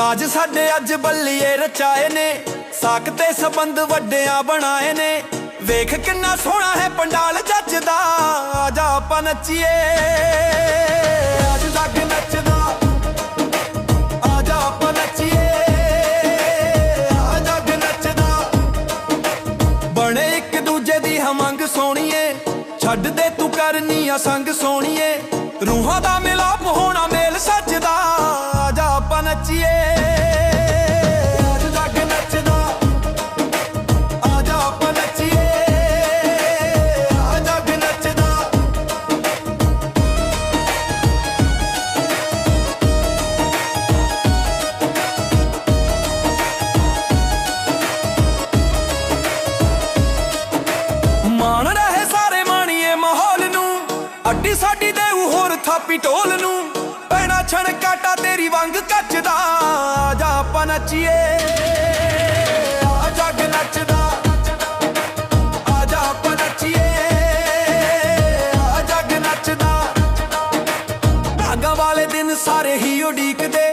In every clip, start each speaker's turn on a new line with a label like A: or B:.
A: ਕਾਜ ਸਾਡੇ ਅੱਜ ਬੱਲੀਏ ਰਚਾਏ ਨੇ। ਸਾਕ ਤੇ ਸਬੰਧ ਵੱਡਿਆਂ ਬਣਾਏ ਨੇ। ਵੇਖ ਕਿੰਨਾ ਸੋਹਣਾ ਹੈ ਪੰਡਾਲ ਜੱਜਦਾ ਆਜਾ ਆਪਾਂ ਨੱਚੀਏ। ਅੱਜ ਜੱਗ ਨੱਚਦਾ। ਆਜਾ ਆਪਾਂ ਨੱਚੀਏ। ਆ ਜੱਗ ਨੱਚਦਾ। ਬਣੇ ਇੱਕ ਦੂਜੇ ਦੀ ਹਮੰਗ ਸੋਣੀਏ ਛੱਡ ਦੇ ਤੂੰ ਕਰਨੀ ਆ ਸੰਗ ਸੋਣੀਏ ਅੱਡੀ ਸਾਡੀ ਦੇਊ ਹੋਰ ਥਾਪੀ ਢੋਲ ਨੂੰ। ਨੱਚੀਏ। ਆ ਜੱਗ ਨੱਚਦਾ। ਆ ਜਾ ਆਪਾਂ ਨੱਚੀਏ। ਆ ਜੱਗ ਨੱਚਦਾ। ਭਾਗਾਂ ਵਾਲੇ ਦਿਨ ਸਾਰੇ ਹੀ ਉਡੀਕਦੇ।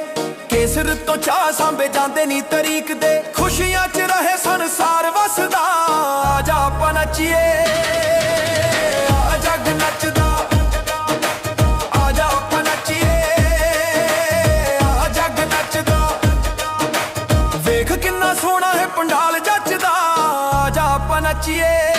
A: ਕੇਸਰ ਤੋਂ ਚਾਹ ਸਾਂਭੇ ਜਾਂਦੇ ਨੀ ਤਰੀਕ ਦੇ ਖੁਸ਼ੀਆਂ 'ਚ ਰਹੇ ਸੰਸਾਰ ਵਸਦਾ। ਆ ਜਾ ਆਪਾਂ ਨੱਚੀਏ। ਸੋਹਣਾ ਹੈ ਪੰਡਾਲ ਜੱਜਦਾ ਜਾ ਆਪਾਂ ਨੱਚੀਏ।